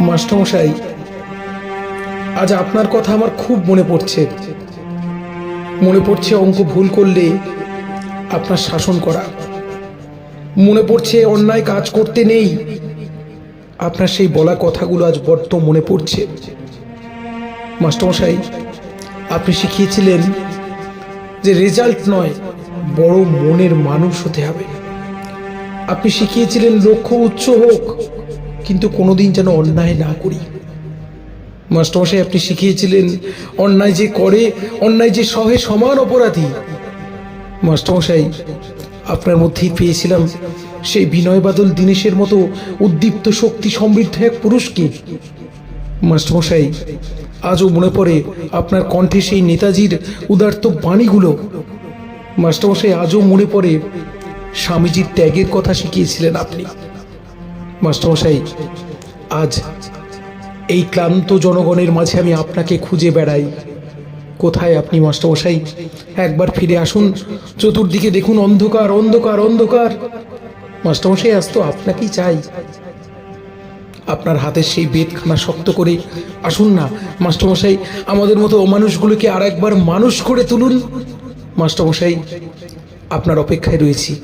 মাস্টারমশাই, আজ আপনার কথা আমার খুব মনে পড়ছে। মনে পড়ছে অঙ্ক ভুল করলে আপনার শাসন করা। মনে পড়ছে অন্যায় কাজ করতে নেই। আপনার সেই বলা কথাগুলো আজ বড্ড মনে পড়ছে। মাস্টারমশাই, আপনি শিখিয়েছিলেন যে রেজাল্ট নয় বড় মনের মানুষ হতে হবে। আপনি শিখিয়েছিলেন লক্ষ্য উচ্চ হোক কিন্তু কোনোদিন যেন অন্যায় না করি। মাস্টারমশাই, আপনি শিখিয়েছিলেন, অন্যায় যে করে, অন্যায় যে সহে সমান অপরাধী। মাস্টারমশাই, আপনার মধ্যেই পেয়েছিলাম সেই বিনয় বাদল দীনেশের মতো উদ্দীপ্ত শক্তি সমৃদ্ধ এক পুরুষকে। মাস্টারমশাই, আজও মনে পড়ে আপনার কণ্ঠে সেই নেতাজির উদার্ত বাণীগুলো। মাস্টারমশাই, আজও মনে পড়ে স্বামীজির ত্যাগের কথা শিখিয়েছিলেন আপনি। মাস্টারমশাই, আজ এই ক্লান্ত জনগণের মাঝে আমি আপনাকে খুঁজে বেড়াই। কোথায় আপনি মাস্টারমশাই? একবার ফিরে আসুন, চতুর্দিকে দেখুন অন্ধকার অন্ধকার অন্ধকার। মাস্টারমশাই, আজ তো আপনাকেই চাই। আপনার হাতের সেই বেদখানা শক্ত করে আসুন না। মাস্টারমশাই, আমাদের মতো অমানুষগুলোকে আর একবার মানুষ করে তুলুন। মাস্টারমশাই, আপনার অপেক্ষায় রয়েছি।